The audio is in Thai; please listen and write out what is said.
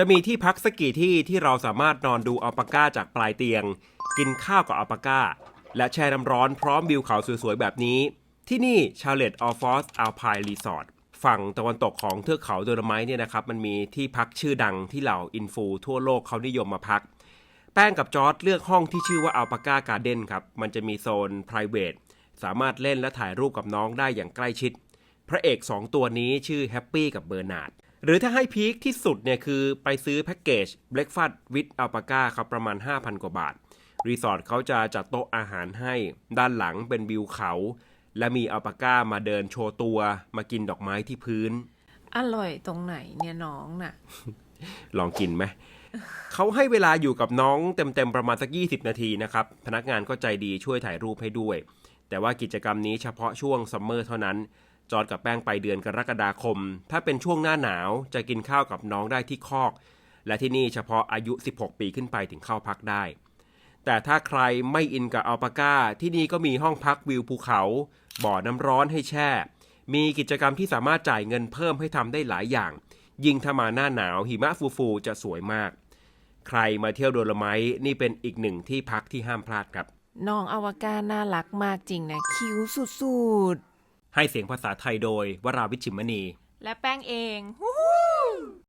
จะมีที่พักสักกี่ที่ที่เราสามารถนอนดูอัลปาก้าจากปลายเตียง กินข้าวกับอัลปาก้า และแช่น้ำร้อนพร้อมวิวเขาสวยๆ แบบนี้ ที่นี่ชาเลตออฟฟอสอัลพายรีสอร์ทฝั่งตะวันตกของเทือกเขาโดโลไมท์เนี่ยนะครับมันมีที่พักชื่อดังที่เหล่าอินฟูทั่วโลกเขานิยมมาพัก แป้งกับจอร์ดเลือกห้องที่ชื่อว่าอัลปาก้าการ์เด้นครับมันจะมีโซน p r i v a t e สามารถเล่นและถ่ายรูปกับน้องได้อย่างใกล้ชิด พระเอก 2 ตัวนี้ชื่อแฮปปี้กับเบอร์นาร์ด หรือถ้าให้พีคที่สุดเนี่ยคือไปซื้อแพ็กเกจ Breakfast with Alpaca ครับประมาณ 5,000 กว่าบาท รีสอร์ทเขาจะจัดโต๊ะอาหารให้ด้านหลังเป็นวิวเขา และมีอัลปาก้ามาเดินโชว์ตัว มากินดอกไม้ที่พื้น อร่อยตรงไหนเนี่ยน้องน่ะ ลองกินไหมเขาให้เวลาอยู่กับน้องเต็มๆประมาณสัก 20 นาทีนะครับ พนักงานก็ใจดีช่วยถ่ายรูปให้ด้วย แต่ว่ากิจกรรมนี้เฉพาะช่วงซัมเมอร์เท่านั้น จอดกับแป้งไปเดือนกรกฎาคม ถ้าเป็นช่วงหน้าหนาวจะกินข้าวกับน้องได้ที่คอก และที่นี่เฉพาะอายุ 16 ปีขึ้นไปถึงเข้าพักได้ แต่ถ้าใครไม่อินกับอัลปาก้า ที่นี่ก็มีห้องพักวิวภูเขา บ่อน้ำร้อนให้แช่ มีกิจกรรมที่สามารถจ่ายเงินเพิ่มให้ทำได้หลายอย่าง ยิ่งถ้ามาหน้าหนาวหิมะฟูๆจะสวยมาก ใครมาเที่ยวโดโลไมนี่เป็นอีกหนึ่งที่พักที่ห้ามพลาดครับน้องอวกาศน่ารักมากจริงนะคิ้วสุด ให้เสียงภาษาไทยโดยวราวิชิมมณี และแป้งเอง